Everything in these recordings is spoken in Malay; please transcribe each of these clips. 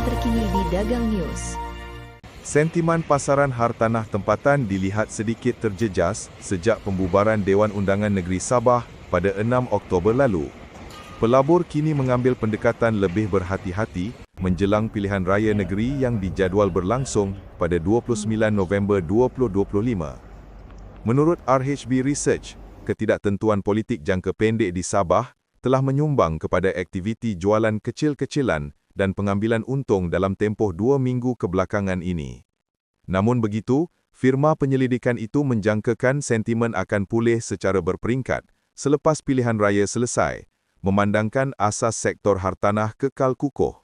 terkini di Dagang News. Sentimen pasaran hartanah tempatan dilihat sedikit terjejas sejak pembubaran Dewan Undangan Negeri Sabah pada 6 Oktober lalu. Pelabur kini mengambil pendekatan lebih berhati-hati menjelang pilihan raya negeri yang dijadual berlangsung pada 29 November 2025. Menurut RHB Research, ketidaktentuan politik jangka pendek di Sabah telah menyumbang kepada aktiviti jualan kecil-kecilan dan pengambilan untung dalam tempoh dua minggu kebelakangan ini. Namun begitu, firma penyelidikan itu menjangkakan sentimen akan pulih secara berperingkat selepas pilihan raya selesai, memandangkan asas sektor hartanah kekal kukuh.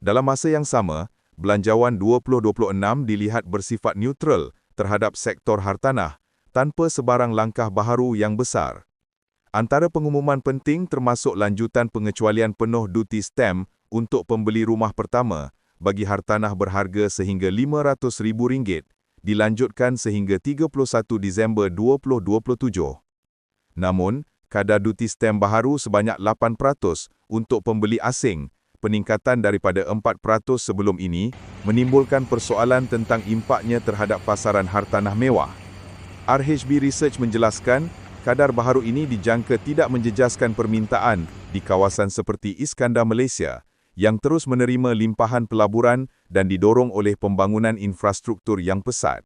Dalam masa yang sama, belanjawan 2026 dilihat bersifat neutral terhadap sektor hartanah tanpa sebarang langkah baharu yang besar. Antara pengumuman penting termasuk lanjutan pengecualian penuh duty stamp untuk pembeli rumah pertama bagi hartanah berharga sehingga RM500,000 dilanjutkan sehingga 31 Disember 2027. Namun, kadar duty stamp baharu sebanyak 8% untuk pembeli asing, peningkatan daripada 4% sebelum ini, menimbulkan persoalan tentang impaknya terhadap pasaran hartanah mewah. RHB Research menjelaskan kadar baharu ini dijangka tidak menjejaskan permintaan di kawasan seperti Iskandar Malaysia yang terus menerima limpahan pelaburan dan didorong oleh pembangunan infrastruktur yang pesat.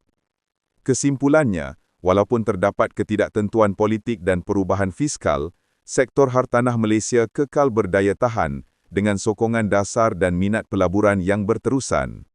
Kesimpulannya, walaupun terdapat ketidaktentuan politik dan perubahan fiskal, sektor hartanah Malaysia kekal berdaya tahan dengan sokongan dasar dan minat pelaburan yang berterusan.